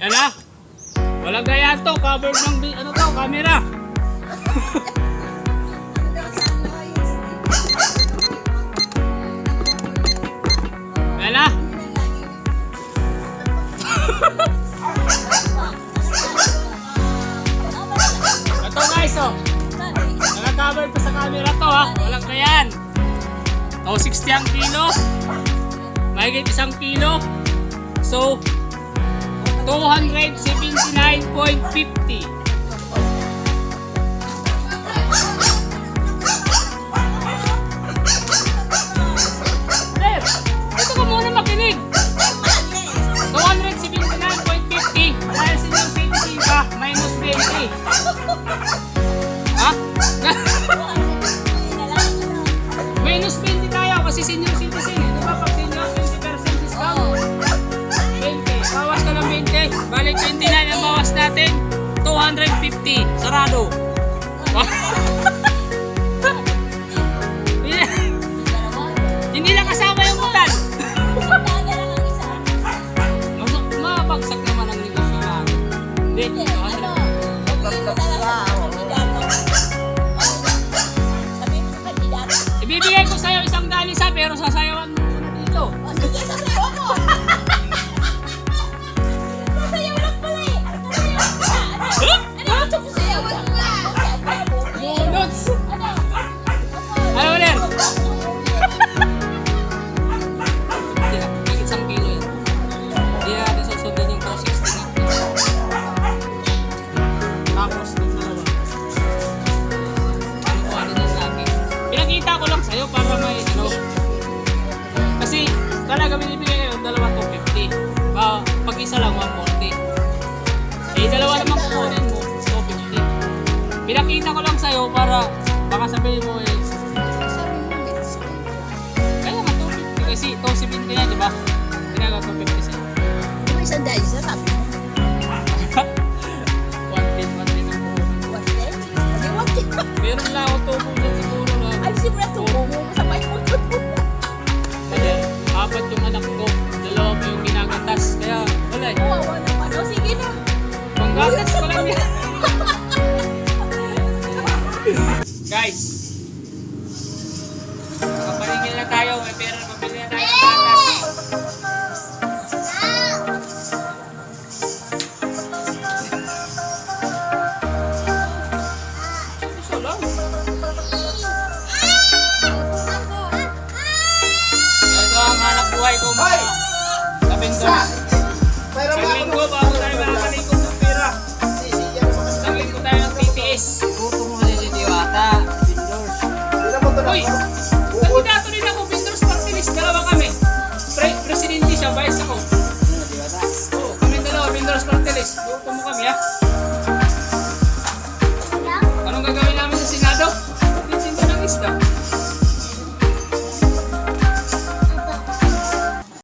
Yan na. Walang gaya to. Cover ng ano to, camera. Yan na. Ito guys, oh. Naka-cover pa sa camera to ha. Walang gayan. O, 60 ang kilo. Mahigit isang kilo. So, 279.50. Sir, ito ka muna makinig. 279.50 dahil senior citizen ka, minus 20. 29 ang bawas natin. 250. Sarado. Hindi- lang kasama yung mutan. Mas mabagsak naman ang negosyo natin. Hindi. 200. Ibibigay ko sa'yo isang daan isa pero sasayawan mo muna dito. Donuts! talaga binibigay ngayon dalawa 250. Pa, pag isa lang 140. Eh dalawa naman kukunin mo 250. Pinakita ko lang sa'yo para baka sabihin mo eh kaya nga 250 kasi 270 na di ba? Ginagawa 250 sa'yo. 110, 110 ang puhunan. Meron lang ako tubo Guys, nakapaligil na tayo. May pera na pabili na tayo. Ng hanap buhay ko mga kapindors. Isang linggo bago tayo makakalikom Kandidato rin ako, Vendors Party List, dalawa kami. Pre Presidente siya, vice ako. Oo, kami dalawa, Vendors Party List. Pupo mo kami ha.